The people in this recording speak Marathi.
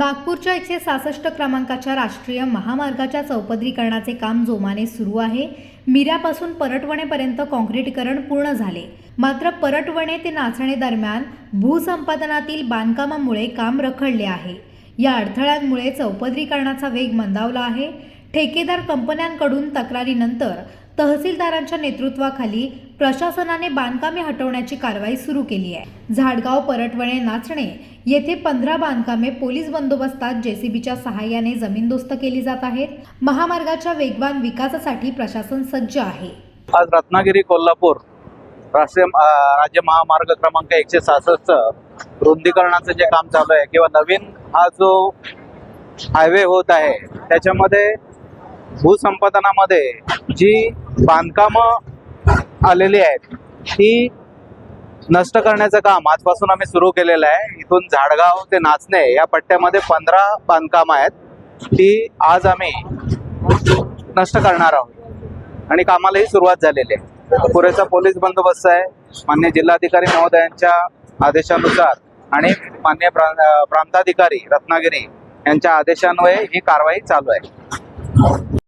नागपूरच्या एकशे सहासष्ट क्रमांकाच्या राष्ट्रीय महामार्गाच्या चौपदरीकरणाचे काम जोमाने सुरू आहे. मिऱ्यापासून परटवणेपर्यंत काँक्रिटीकरण पूर्ण झाले. मात्र परटवणे ते नाचणे दरम्यान भूसंपादनातील बांधकामामुळे काम रखडले आहे. या अडथळ्यांमुळे चौपदरीकरणाचा वेग मंदावला आहे. ठेकेदार कंपन्यांकडून तक्रारीनंतर तहसीलदारांच्या नेतृत्वाखाली प्रशासनाने बांधकामे हटवण्याची कारवाई सुरू केली आहे. झाडगाव परटवणे नाचणे येथे पंधरा बांधकामे पोलीस बंदोबस्तात जेसीबीच्या सहाय्याने जमीनदोस्त केली जात आहेत. महामार्गाच्या वेगवान विकासासाठी प्रशासन सज्ज आहे. आज रत्नागिरी कोल्हापूर राष्ट्रीय राज्य महामार्ग क्रमांक एकशे सहासष्ट रुंदीकरणाचं जे काम चालू आहे किंवा नवीन हा जो हायवे होत आहे त्याच्यामध्ये भूसंपादनामध्ये जी बांधकामं आलेली आहेत. ती नष्ट करण्याचं काम आजपासून आम्ही सुरू केलेलं आहे. इथून झाडगाव ते नाचणे या पट्ट्यामध्ये पंधरा बांधकाम आहेत. ती आज आम्ही नष्ट करणार आहोत. आणि कामालाही सुरुवात झालेली आहे. पुरेसा पोलीस बंदोबस्त आहे. मान्य जिल्हाधिकारी महोदयांच्या आदेशानुसार आणि मान्य प्रांताधिकारी रत्नागिरी यांच्या आदेशान्वये ही कारवाई चालू आहे.